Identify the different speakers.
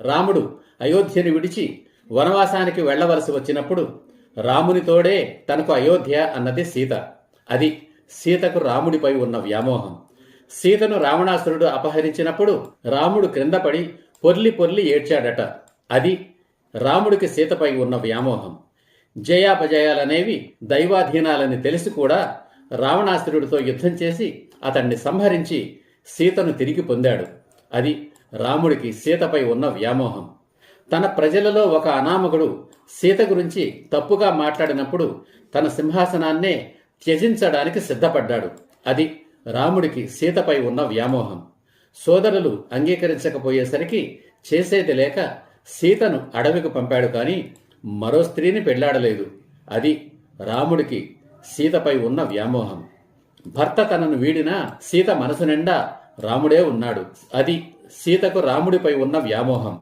Speaker 1: రాముడు అయోధ్యను విడిచి వనవాసానికి వెళ్ళవలసి వచ్చినప్పుడు రామునితోడే తనకు అయోధ్య అన్నది సీత. అది సీతకు రాముడిపై ఉన్న వ్యామోహం. సీతను రావణాసురుడు అపహరించినప్పుడు రాముడు క్రిందపడి పొర్లి పొర్లి ఏడ్చాడట. అది రాముడికి సీతపై ఉన్న వ్యామోహం. జయాపజయాలనేవి దైవాధీనాలని తెలిసి కూడా రావణాసురుడితో యుద్ధం చేసి అతన్ని సంహరించి సీతను తిరిగి పొందాడు. అది రాముడికి సీతపై ఉన్న వ్యామోహం. తన ప్రజలలో ఒక అనామకుడు సీత గురించి తప్పుగా మాట్లాడినప్పుడు తన సింహాసనాన్నే త్యజించడానికి సిద్ధపడ్డాడు. అది రాముడికి సీతపై ఉన్న వ్యామోహం. సోదరులు అంగీకరించకపోయేసరికి చేసేది లేక సీతను అడవికి పంపాడు కానీ మరో స్త్రీని పెళ్ళాడలేదు. అది రాముడికి సీతపై ఉన్న వ్యామోహం. భర్త తనను వీడినా సీత మనసు నిండా రాముడే ఉన్నాడు. అది సీతకు రాముడిపై ఉన్న వ్యామోహం.